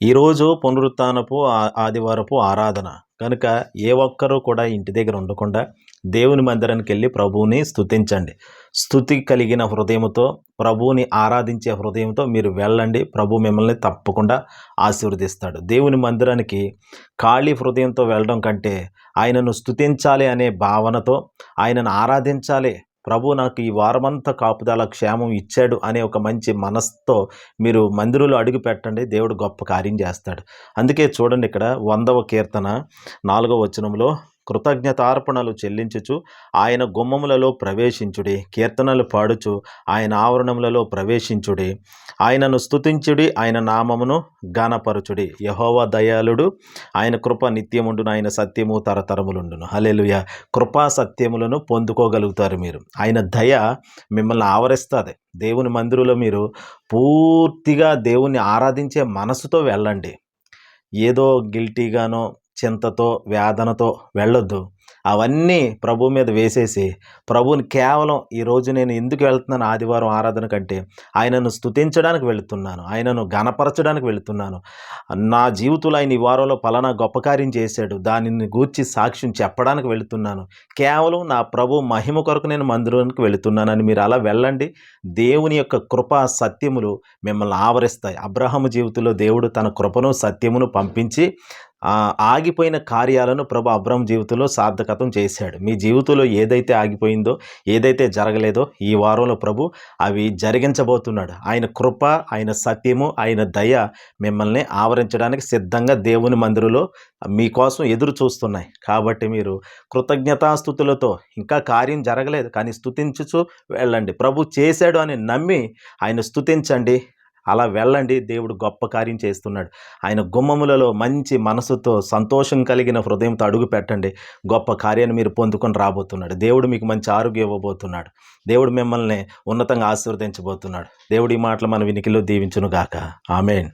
ఈరోజు పునరుత్నపు ఆదివారపు ఆరాధన. కనుక ఏ ఒక్కరూ కూడా ఇంటి దగ్గర ఉండకుండా దేవుని మందిరానికి వెళ్ళి ప్రభువుని స్థుతించండి స్థుతి కలిగిన హృదయంతో ప్రభువుని ఆరాధించే హృదయంతో మీరు వెళ్ళండి. ప్రభు మిమ్మల్ని తప్పకుండా ఆశీర్వదిస్తాడు. దేవుని మందిరానికి ఖాళీ హృదయంతో వెళ్ళడం కంటే ఆయనను స్థుతించాలి అనే భావనతో ఆయనను ఆరాధించాలి ప్రభు నాకు ఈ వారమంతా కాపుదల క్షేమం ఇచ్చాడు అనే ఒక మంచి మనస్తో మీరు మందిరంలో అడుగు పెట్టండి. దేవుడు గొప్ప కార్యం చేస్తాడు. అందుకే చూడండి ఇక్కడ వందవ కీర్తన నాలుగవ వచనంలో కృతజ్ఞతార్పణలు చెల్లించుచు ఆయన గుమ్మములలో ప్రవేశించుడి కీర్తనలు పాడుచు ఆయన ఆవరణములలో ప్రవేశించుడి. ఆయనను స్తుతించుడి ఆయన నామమును గానపరచుడి యహోవ దయాళుడు ఆయన కృప నిత్యముండును ఆయన సత్యము తరతరములుండును. హలెలుయ కృపా సత్యములను పొందుకోగలుగుతారు మీరు. ఆయన దయ మిమ్మల్ని ఆవరిస్తుంది. దేవుని మందిరంలో మీరు పూర్తిగా దేవుణ్ణి ఆరాధించే మనసుతో వెళ్ళండి. ఏదో గిల్టీగానో చింతతో వేదనతో వెళ్ళొద్దు. అవన్నీ ప్రభు మీద వేసేసి ప్రభుని కేవలం ఈరోజు నేను ఎందుకు వెళ్తున్నాను ఆదివారం ఆరాధన కంటే ఆయనను స్తుతించడానికి వెళుతున్నాను ఆయనను గణపరచడానికి వెళుతున్నాను. నా జీవితంలో ఆయన ఈ వారంలో పలానా గొప్ప కార్యం చేశాడు దానిని గూర్చి సాక్ష్యం చెప్పడానికి వెళుతున్నాను. కేవలం నా ప్రభు మహిమ కొరకు నేను మందిరానికి వెళుతున్నానని మీరు అలా వెళ్ళండి. దేవుని యొక్క కృప సత్యములు మిమ్మల్ని ఆవరిస్తాయి. అబ్రహము జీవితంలో దేవుడు తన కృపను సత్యమును పంపించి ఆగిపోయిన కార్యాలను ప్రభు అబ్రహం జీవితంలో సార్థకతం చేశాడు. మీ జీవితంలో ఏదైతే ఆగిపోయిందో ఏదైతే జరగలేదో ఈ వారంలో ప్రభు అవి జరిగించబోతున్నాడు. ఆయన కృప ఆయన సత్యము ఆయన దయ మిమ్మల్ని ఆవరించడానికి సిద్ధంగా దేవుని మందిరంలో మీకోసం ఎదురు చూస్తున్నాయి. కాబట్టి మీరు కృతజ్ఞతాస్థుతులతో ఇంకా కార్యం జరగలేదు కానీ స్థుతించుచు వెళ్ళండి. ప్రభు చేశాడు అని నమ్మి ఆయన స్థుతించండి అలా వెళ్ళండి దేవుడు గొప్ప కార్యం చేస్తున్నాడు. ఆయన గుమ్మములలో మంచి మనసుతో సంతోషం కలిగిన హృదయంతో అడుగు పెట్టండి. గొప్ప కార్యాన్ని మీరు పొందుకొని రాబోతున్నాడు. దేవుడు మీకు మంచి ఆరోగ్యం ఇవ్వబోతున్నాడు. దేవుడు మిమ్మల్ని ఉన్నతంగా ఆశీర్వదించబోతున్నాడు. దేవుడి మాటలు మన వినికిలో దీవించును గాక ఆమెన్.